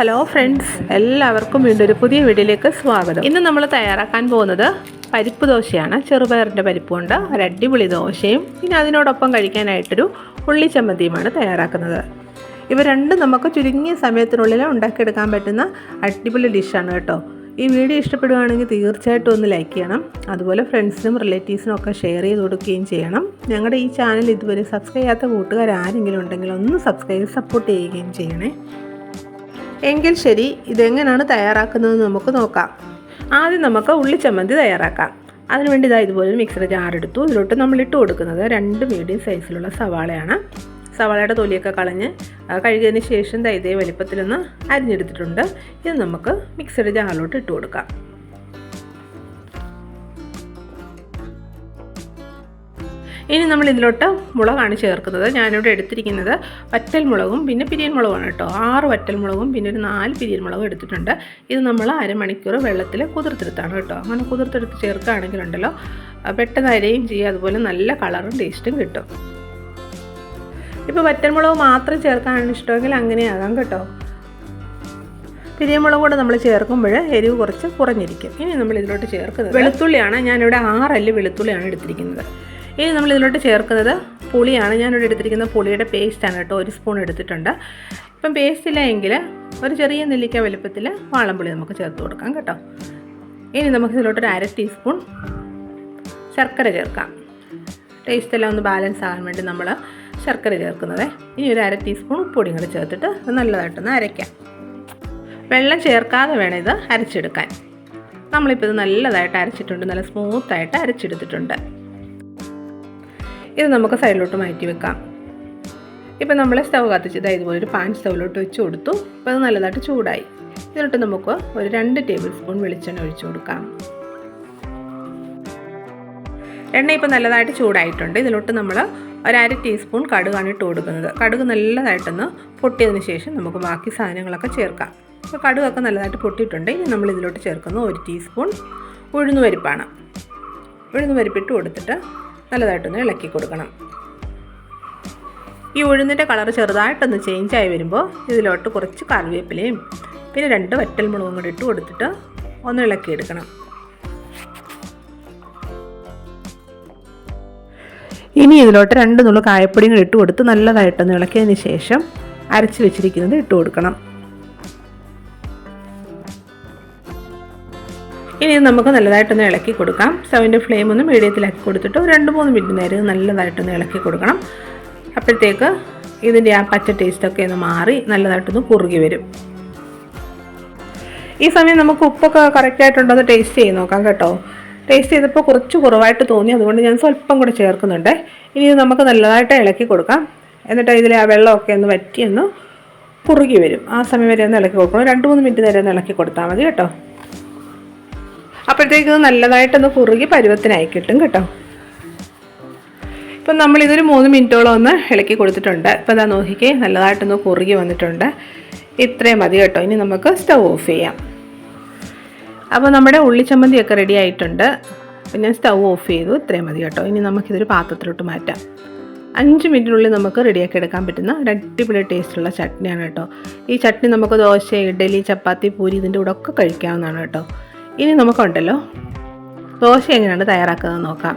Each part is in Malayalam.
ഹലോ ഫ്രണ്ട്സ് എല്ലാവർക്കും വീണ്ടും ഒരു പുതിയ വീഡിയോയിലേക്ക് സ്വാഗതം. ഇന്ന് നമ്മൾ തയ്യാറാക്കാൻ പോകുന്നത് പരിപ്പ് ദോശയാണ്. ചെറുപയറിന്റെ പരിപ്പ് കൊണ്ട് ഒരു അടിപൊളി ദോശയും പിന്നെ അതിനോടൊപ്പം കഴിക്കാനായിട്ടൊരു ഉള്ളി ചമ്മന്തിയുമാണ് തയ്യാറാക്കുന്നത്. ഇവ രണ്ടും നമുക്ക് ചുരുങ്ങിയ സമയത്തിനുള്ളിൽ ഉണ്ടാക്കിയെടുക്കാൻ പറ്റുന്ന അടിപൊളി ഡിഷാണ് കേട്ടോ. ഈ വീഡിയോ ഇഷ്ടപ്പെടുകയാണെങ്കിൽ തീർച്ചയായിട്ടും ഒന്ന് ലൈക്ക് ചെയ്യണം. അതുപോലെ ഫ്രണ്ട്സിനും റിലേറ്റീവ്സിനും ഒക്കെ ഷെയർ ചെയ്ത് കൊടുക്കുകയും ചെയ്യണം. ഞങ്ങളുടെ ഈ ചാനൽ ഇതുവരെ സബ്സ്ക്രൈബ് ചെയ്യാത്ത കൂട്ടുകാർ ആരെങ്കിലും ഉണ്ടെങ്കിൽ ഒന്ന് സബ്സ്ക്രൈബ് സപ്പോർട്ട് ചെയ്യുകയും ചെയ്യണേ. എങ്കിൽ ശരി ഇതെങ്ങനെയാണ് തയ്യാറാക്കുന്നത് നമുക്ക് നോക്കാം. ആദ്യം നമുക്ക് ഉള്ളിച്ചമ്മന്തി തയ്യാറാക്കാം. അതിനുവേണ്ടി ഇതാ ഇതുപോലെ മിക്സർ ജാർ എടുത്തു ഇതിലോട്ട് നമ്മൾ ഇട്ട് കൊടുക്കുന്നത് രണ്ട് മീഡിയം സൈസിലുള്ള സവാളയാണ്. സവാളയുടെ തൊലിയൊക്കെ കളഞ്ഞ് കഴുകിയതിന് ശേഷം ദൈതേ വലിപ്പത്തിലൊന്ന് അരിഞ്ഞെടുത്തിട്ടുണ്ട്. ഇത് നമുക്ക് മിക്സഡ് ജാറിലോട്ട് ഇട്ട് കൊടുക്കാം. ഇനി നമ്മൾ ഇതിലോട്ട് മുളകാണ് ചേർക്കുന്നത്. ഞാനിവിടെ എടുത്തിരിക്കുന്നത് വറ്റൽ മുളകും പിന്നെ പിരിയൻ മുളകുമാണ് കേട്ടോ. ആറ് വറ്റൽ മുളകും പിന്നെ ഒരു നാല് പിരിയൻ മുളകും എടുത്തിട്ടുണ്ട്. ഇത് നമ്മൾ അരമണിക്കൂർ വെള്ളത്തിൽ കുതിർത്തെടുത്താണ് കേട്ടോ. അങ്ങനെ കുതിർത്തെടുത്ത് ചേർക്കുകയാണെങ്കിലുണ്ടല്ലോ പെട്ടെന്ന് അരയും ചെയ്യുക അതുപോലെ നല്ല കളറും ടേസ്റ്റും കിട്ടും. ഇപ്പോൾ വറ്റൽമുളക് മാത്രം ചേർക്കാനാണ് ഇഷ്ടമെങ്കിൽ അങ്ങനെയാകാം കേട്ടോ. പിരിയമുളക് കൂടെ നമ്മൾ ചേർക്കുമ്പോൾ എരിവ് കുറച്ച് കുറഞ്ഞിരിക്കും. ഇനി നമ്മൾ ഇതിലോട്ട് ചേർക്കുന്നത് വെളുത്തുള്ളിയാണ്. ഞാനിവിടെ ആറല്ല് വെളുത്തുള്ളിയാണ് എടുത്തിരിക്കുന്നത്. ഇനി നമ്മൾ ഇതിലോട്ട് ചേർക്കുന്നത് പുളിയാണ്. ഞാനിവിടെ എടുത്തിരിക്കുന്ന പുളിയുടെ പേസ്റ്റാണ് കേട്ടോ. ഒരു സ്പൂൺ എടുത്തിട്ടുണ്ട്. ഇപ്പം പേസ്റ്റ് ഇല്ല ഒരു ചെറിയ നെല്ലിക്ക വലുപ്പത്തിൽ വാളംപുളി നമുക്ക് ചേർത്ത് കൊടുക്കാം കേട്ടോ. ഇനി നമുക്ക് ഇതിലോട്ടൊരു അര ടീസ്പൂൺ ശർക്കര ചേർക്കാം. ടേസ്റ്റ് എല്ലാം ഒന്ന് ബാലൻസ് ആകാൻ വേണ്ടി നമ്മൾ ശർക്കര ചേർക്കുന്നത്. ഇനി ഒരു അര ടീസ്പൂൺ ഉപ്പൊടിയും കൂടി ചേർത്തിട്ട് അത് നല്ലതായിട്ടൊന്ന് അരയ്ക്കാം. വെള്ളം ചേർക്കാതെ വേണം ഇത് അരച്ചെടുക്കാൻ. നമ്മളിപ്പോൾ ഇത് നല്ലതായിട്ട് അരച്ചിട്ടുണ്ട്. നല്ല സ്മൂത്തായിട്ട് അരച്ചെടുത്തിട്ടുണ്ട്. ഇത് നമുക്ക് സൈഡിലോട്ട് മാറ്റി വെക്കാം. ഇപ്പം നമ്മൾ സ്റ്റവ് കത്തിച്ച് ഇതാ ഇതുപോലെ ഒരു പാൻ സ്റ്റൗവിലോട്ട് വെച്ച് കൊടുത്തു. അപ്പോൾ അത് നല്ലതായിട്ട് ചൂടായി. ഇതിലോട്ട് നമുക്ക് ഒരു രണ്ട് ടേബിൾ സ്പൂൺ വെളിച്ചെണ്ണ ഒഴിച്ചു കൊടുക്കാം. എണ്ണ ഇപ്പോൾ നല്ലതായിട്ട് ചൂടായിട്ടുണ്ട്. ഇതിലോട്ട് നമ്മൾ ഒരര ടീസ്പൂൺ കടുകാണ് ഇട്ട് കൊടുക്കുന്നത്. കടുക് നല്ലതായിട്ടൊന്ന് പൊട്ടിയതിന് ശേഷം നമുക്ക് ബാക്കി സാധനങ്ങളൊക്കെ ചേർക്കാം. അപ്പോൾ കടുകൊക്കെ നല്ലതായിട്ട് പൊട്ടിയിട്ടുണ്ട്. ഇനി നമ്മൾ ഇതിലോട്ട് ചേർക്കുന്ന ഒരു ടീസ്പൂൺ ഉഴുന്നുപരിപ്പാണ് ഉഴുന്നുപരിപ്പിട്ട് കൊടുത്തിട്ട് നല്ലതായിട്ടൊന്ന് ഇളക്കി കൊടുക്കണം. ഈ ഉഴുന്നിന്റെ കളർ ചെറുതായിട്ടൊന്ന് ചേഞ്ച് ആയി വരുമ്പോൾ ഇതിലോട്ട് കുറച്ച് കറിവേപ്പിലയും പിന്നെ രണ്ട് വറ്റൽമുളകും കൂടി ഇട്ട് കൊടുത്തിട്ട് ഒന്ന് ഇളക്കിയെടുക്കണം. ഇനി ഇതിലോട്ട് രണ്ട് നുള്ളു കായപ്പൊടിയും കൂടി ഇട്ട് കൊടുത്ത് നല്ലതായിട്ടൊന്ന് ഇളക്കിയതിന് ശേഷം അരച്ച് വെച്ചിരിക്കുന്നത് ഇട്ട് കൊടുക്കണം. ഇനി ഇത് നമുക്ക് നല്ലതായിട്ടൊന്ന് ഇളക്കി കൊടുക്കാം. സ്റ്റവിന്റെ ഫ്ലെയിം ഒന്ന് മീഡിയത്തിലാക്കി കൊടുത്തിട്ട് രണ്ട് മൂന്ന് മിനിറ്റ് നേരം നല്ലതായിട്ടൊന്ന് ഇളക്കി കൊടുക്കണം. അപ്പോഴത്തേക്ക് ഇതിന്റെ ആ പച്ച ടേസ്റ്റൊക്കെ ഒന്ന് മാറി നല്ലതായിട്ടൊന്ന് കുറുകി വരും. ഈ സമയം നമുക്ക് ഉപ്പൊക്കെ കറക്റ്റായിട്ടുണ്ടോ എന്ന് ടേസ്റ്റ് ചെയ്ത് നോക്കാം കേട്ടോ. ടേസ്റ്റ് ചെയ്തപ്പോൾ കുറച്ച് കുറവായിട്ട് തോന്നി. അതുകൊണ്ട് ഞാൻ സ്വല്പം കൂടെ ചേർക്കുന്നുണ്ട്. ഇനി ഇത് നമുക്ക് നല്ലതായിട്ട് ഇളക്കി കൊടുക്കാം. എന്നിട്ട് ഇതിലെ ആ വെള്ളമൊക്കെ ഒന്ന് വറ്റി ഒന്ന് കുറുകി വരും. ആ സമയം വരെ ഒന്ന് ഇളക്കി കൊടുക്കണം. രണ്ട് മൂന്ന് മിനിറ്റ് നേരം ഒന്ന് ഇളക്കി കൊടുത്താൽ മതി കേട്ടോ. അപ്പോഴത്തേക്ക് നല്ലതായിട്ടൊന്ന് കുറുകി പരുവത്തിനായി കിട്ടും കേട്ടോ. ഇപ്പം നമ്മളിതൊരു മൂന്ന് മിനിറ്റോളം ഒന്ന് ഇളക്കി കൊടുത്തിട്ടുണ്ട്. ഇപ്പം ഇതാ നോക്കിക്കേ നല്ലതായിട്ടൊന്ന് കുറുകി വന്നിട്ടുണ്ട്. ഇത്രയും മതി കേട്ടോ. ഇനി നമുക്ക് സ്റ്റവ് ഓഫ് ചെയ്യാം. അപ്പോൾ നമ്മുടെ ഉള്ളിച്ചമ്മന്തിയൊക്കെ റെഡി ആയിട്ടുണ്ട്. അപ്പം ഞാൻ സ്റ്റവ് ഓഫ് ചെയ്തു. ഇത്രയും മതി കേട്ടോ. ഇനി നമുക്കിതൊരു പാത്രത്തിലോട്ട് മാറ്റാം. അഞ്ച് മിനിറ്റിനുള്ളിൽ നമുക്ക് റെഡിയാക്കി എടുക്കാൻ പറ്റുന്ന ഒരു അടിപൊളി ടേസ്റ്റുള്ള ചട്നിയാണ് കേട്ടോ. ഈ ചട്നി നമുക്ക് ദോശ ഇഡലി ചപ്പാത്തി പൂരി ഇതിന്റെ കൂടെ ഒക്കെ കഴിക്കാവുന്നതാണ് കേട്ടോ. ഇനി നമുക്കുണ്ടല്ലോ. ദോശ എങ്ങനെയാണ് തയ്യാറാക്കുന്നത് നോക്കാം.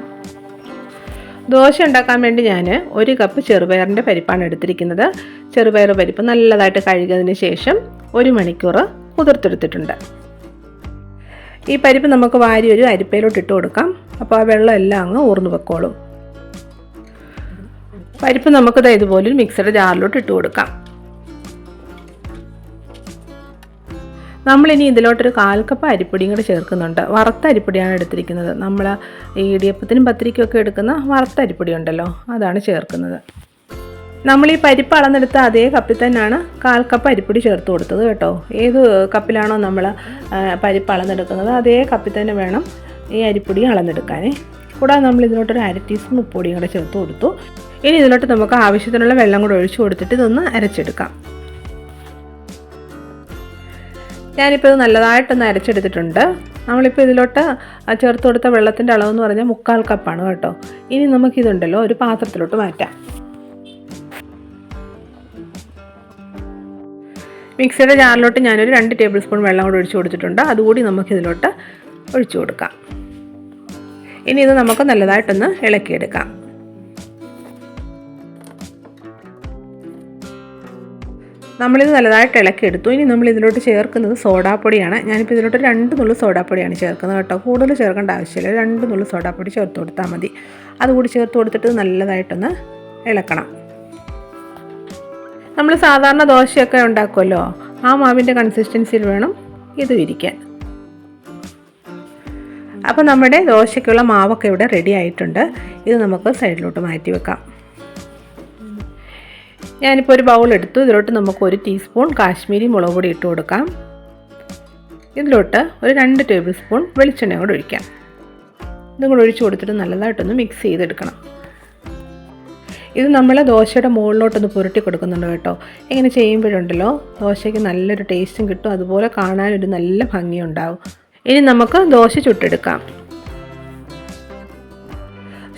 ദോശ ഉണ്ടാക്കാൻ വേണ്ടി ഞാൻ ഒരു കപ്പ് ചെറുപയറിന്റെ പരിപ്പാണ് എടുത്തിരിക്കുന്നത്. ചെറുപയർ പരിപ്പ് നല്ലതായിട്ട് കഴുകിയതിന് ശേഷം ഒരു മണിക്കൂർ കുതിർത്തെടുത്തിട്ടുണ്ട്. ഈ പരിപ്പ് നമുക്ക് വാരി ഒരു അരിപ്പയിലോട്ട് ഇട്ട് കൊടുക്കാം. അപ്പോൾ ആ വെള്ളം എല്ലാം അങ്ങ് ഊർന്നു വെക്കോളും പരിപ്പ് നമുക്കത് ഇതുപോലെ മിക്സഡ് ജാറിലോട്ട് ഇട്ട് കൊടുക്കാം. നമ്മളിനി ഇതിലോട്ടൊരു കാൽക്കപ്പ് കപ്പ് അരിപ്പൊടിയും കൂടെ ചേർക്കുന്നുണ്ട്. വറുത്ത അരിപ്പൊടിയാണ് എടുത്തിരിക്കുന്നത്. നമ്മൾ ഈ ഇടിയപ്പത്തിനും പത്തിരിക്കും ഒക്കെ എടുക്കുന്ന വറുത്ത അരിപ്പൊടി ഉണ്ടല്ലോ അതാണ് ചേർക്കുന്നത്. നമ്മൾ ഈ പരിപ്പ് അളന്നെടുത്ത അതേ കപ്പിൽ തന്നെയാണ് കാൽ കപ്പ് അരിപ്പൊടി ചേർത്ത് കൊടുത്തത് കേട്ടോ. ഏത് കപ്പിലാണോ നമ്മൾ പരിപ്പ് അളന്നെടുക്കുന്നത് അതേ കപ്പിൽ തന്നെ വേണം ഈ അരിപ്പൊടി അളന്നെടുക്കാനേ. കൂടാതെ നമ്മൾ ഇതിലോട്ടൊരു അര ടീസ്പൂൺ ഉപ്പൊടിയും കൂടെ ചേർത്ത് കൊടുത്തു. ഇനി ഇതിലോട്ട് നമുക്ക് ആവശ്യത്തിനുള്ള വെള്ളം കൂടെ ഒഴിച്ചു കൊടുത്തിട്ട് ഇതൊന്ന് അരച്ചെടുക്കാം. ഞാനിപ്പോൾ ഇത് നല്ലതായിട്ടൊന്ന് അരച്ചെടുത്തിട്ടുണ്ട്. നമ്മളിപ്പോൾ ഇതിലോട്ട് ചേർത്ത് കൊടുത്ത വെള്ളത്തിന്റെ അളവെന്ന് പറഞ്ഞാൽ മുക്കാൽ കപ്പാണ് കേട്ടോ. ഇനി നമുക്കിതുണ്ടല്ലോ ഒരു പാത്രത്തിലോട്ട് മാറ്റാം. മിക്സിയുടെ ജാറിലോട്ട് ഞാനൊരു രണ്ട് ടേബിൾ സ്പൂൺ വെള്ളം കൂടി ഒഴിച്ചു കൊടുത്തിട്ടുണ്ട്. അതുകൂടി നമുക്കിതിലോട്ട് ഒഴിച്ചു കൊടുക്കാം. ഇനി ഇത് നമുക്ക് നല്ലതായിട്ടൊന്ന് ഇളക്കിയെടുക്കാം. നമ്മളിത് നല്ലതായിട്ട് ഇളക്കി എടുത്തു ഇനി നമ്മൾ ഇതിലോട്ട് ചേർക്കുന്നത് സോഡാപ്പൊടിയാണ്. ഞാനിപ്പോൾ ഇതിലോട്ട് രണ്ട് നുള്ളു സോഡാപ്പൊടിയാണ് ചേർക്കുന്നത് കേട്ടോ. കൂടുതൽ ചേർക്കേണ്ട ആവശ്യമില്ല. രണ്ട് നുള്ളു സോഡാപ്പൊടി ചേർത്ത് കൊടുത്താൽ മതി. അതുകൂടി ചേർത്ത് കൊടുത്തിട്ട് നല്ലതായിട്ടൊന്ന് ഇളക്കണം. നമ്മൾ സാധാരണ ദോശയൊക്കെ ഉണ്ടാക്കുമല്ലോ ആ മാവിന്റെ കൺസിസ്റ്റൻസിയിൽ വേണം ഇത് വിരിക്കാൻ. അപ്പോൾ നമ്മുടെ ദോശയ്ക്കുള്ള മാവൊക്കെ ഇവിടെ റെഡി ആയിട്ടുണ്ട്. ഇത് നമുക്ക് സൈഡിലോട്ട് മാറ്റി വെക്കാം. ഞാനിപ്പോൾ ഒരു ബൗൾ എടുത്തു. ഇതിലോട്ട് നമുക്ക് ഒരു ടീസ്പൂൺ കാശ്മീരി മുളക് പൊടി ഇട്ട് കൊടുക്കാം. ഇതിലോട്ട് ഒരു രണ്ട് ടേബിൾ സ്പൂൺ വെളിച്ചെണ്ണ കൂടെ ഒഴിക്കാം. ഇതും കൂടെ ഒഴിച്ച് കൊടുത്തിട്ട് നല്ലതായിട്ടൊന്ന് മിക്സ് ചെയ്തെടുക്കണം. ഇത് നമ്മൾ ദോശയുടെ മുകളിലോട്ടൊന്ന് പുരട്ടി കൊടുക്കുന്നുണ്ട് കേട്ടോ. ഇങ്ങനെ ചെയ്യുമ്പോഴുണ്ടല്ലോ ദോശയ്ക്ക് നല്ലൊരു ടേസ്റ്റും കിട്ടും. അതുപോലെ കാണാനൊരു നല്ല ഭംഗിയുണ്ടാവും. ഇനി നമുക്ക് ദോശ ചുട്ടെടുക്കാം.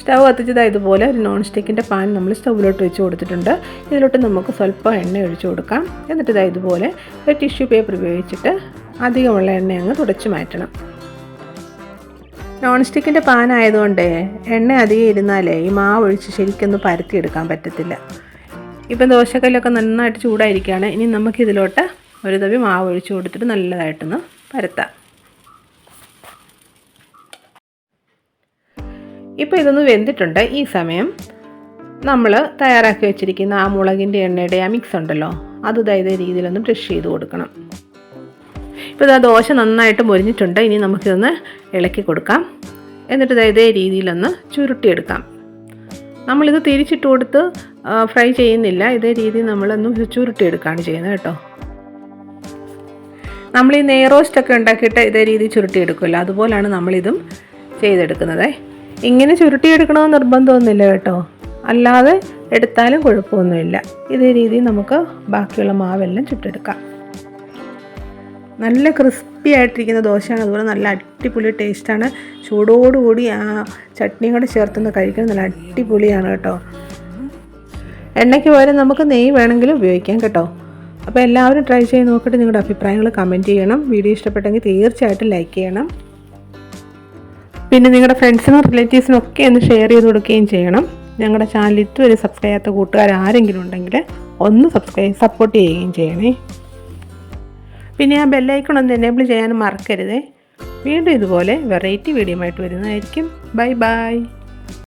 സ്റ്റവ് കത്തിച്ചത് ഇതുപോലെ ഒരു നോൺ സ്റ്റിക്കിന്റെ പാൻ നമ്മൾ സ്റ്റൗവിലോട്ട് വെച്ച് കൊടുത്തിട്ടുണ്ട്. ഇതിലോട്ട് നമുക്ക് സ്വല്പം എണ്ണ ഒഴിച്ചു കൊടുക്കാം. എന്നിട്ട് ഇതാ ഇതുപോലെ ഒരു ടിഷ്യൂ പേപ്പർ ഉപയോഗിച്ചിട്ട് അധികമുള്ള എണ്ണ അങ്ങ് തുടച്ച് മാറ്റണം. നോൺ സ്റ്റിക്കിന്റെ പാൻ ആയതുകൊണ്ട് എണ്ണ അധികം ഇരുന്നാലേ ഈ മാവ് ഒഴിച്ച് ശരിക്കൊന്നും പരത്തിയെടുക്കാൻ പറ്റത്തില്ല. ഇപ്പം ദോശക്കല്ലൊക്കെ നന്നായിട്ട് ചൂടായിരിക്കുകയാണ്. ഇനി നമുക്കിതിലോട്ട് ഒരു തവി മാവ് ഒഴിച്ച് കൊടുത്തിട്ട് നല്ലതായിട്ടൊന്ന് പരത്താം. ഇപ്പോൾ ഇതൊന്ന് വെന്തിട്ടുണ്ട്. ഈ സമയം നമ്മൾ തയ്യാറാക്കി വെച്ചിരിക്കുന്ന ആ മുളകിന്റെ എണ്ണയുടെ ആ മിക്സ് ഉണ്ടല്ലോ അത് ഇതായത് രീതിയിലൊന്ന് ബ്രഷ് ചെയ്ത് കൊടുക്കണം. ഇപ്പോൾ ഇതാ ദോശ നന്നായിട്ട് മൊരിഞ്ഞിട്ടുണ്ട്. ഇനി നമുക്കിതൊന്ന് ഇളക്കി കൊടുക്കാം. എന്നിട്ട് ഇതായത് ഇതേ രീതിയിലൊന്ന് ചുരുട്ടിയെടുക്കാം. നമ്മളിത് തിരിച്ചിട്ട് കൊടുത്ത് ഫ്രൈ ചെയ്യുന്നില്ല. ഇതേ രീതിയിൽ നമ്മളൊന്ന് ചുരുട്ടിയെടുക്കുകയാണ് ചെയ്യുന്നത് കേട്ടോ. നമ്മൾ ഈ നെയ്റോസ്റ്റൊക്കെ ഉണ്ടാക്കിയിട്ട് ഇതേ രീതിയിൽ ചുരുട്ടിയെടുക്കുമല്ലോ. അതുപോലാണ് നമ്മളിതും ചെയ്തെടുക്കുന്നത്. ഇങ്ങനെ ചുരുട്ടിയെടുക്കണമെന്ന് നിർബന്ധമൊന്നുമില്ല കേട്ടോ. അല്ലാതെ എടുത്താലും കുഴപ്പമൊന്നുമില്ല. ഇതേ രീതിയിൽ നമുക്ക് ബാക്കിയുള്ള മാവെല്ലാം ചുട്ടെടുക്കാം. നല്ല ക്രിസ്പി ആയിട്ടിരിക്കുന്ന ദോശയാണ്. അതുപോലെ നല്ല അടിപൊളി ടേസ്റ്റാണ്. ചൂടോടുകൂടി ആ ചട്നിയും കൂടെ ചേർത്തൊന്ന് കഴിക്കുന്നത് നല്ല അടിപൊളിയാണ് കേട്ടോ. എണ്ണയ്ക്ക് പകരം നമുക്ക് നെയ്യ് വേണമെങ്കിലും ഉപയോഗിക്കാം കേട്ടോ. അപ്പോൾ എല്ലാവരും ട്രൈ ചെയ്ത് നോക്കിയിട്ട് നിങ്ങളുടെ അഭിപ്രായങ്ങൾ കമന്റ് ചെയ്യണം. വീഡിയോ ഇഷ്ടപ്പെട്ടെങ്കിൽ തീർച്ചയായിട്ടും ലൈക്ക് ചെയ്യണം. പിന്നെ നിങ്ങളുടെ ഫ്രണ്ട്സിനും റിലേറ്റീവ്സിനും ഒക്കെ ഒന്ന് ഷെയർ ചെയ്ത് കൊടുക്കുകയും ചെയ്യണം. ഞങ്ങളുടെ ചാനൽ ഇതുവരെ സബ്സ്ക്രൈബ് ചെയ്യാത്ത കൂട്ടുകാർ ആരെങ്കിലും ഉണ്ടെങ്കിൽ ഒന്ന് സബ്സ്ക്രൈബ് സപ്പോർട്ട് ചെയ്യുകയും ചെയ്യണേ. പിന്നെ ആ ബെല്ലൈക്കൺ ഒന്ന് എനേബിൾ ചെയ്യാനും മറക്കരുതേ. വീണ്ടും ഇതുപോലെ വെറൈറ്റി വീഡിയോ ആയിട്ട് വരുന്നതായിരിക്കും. Bye bye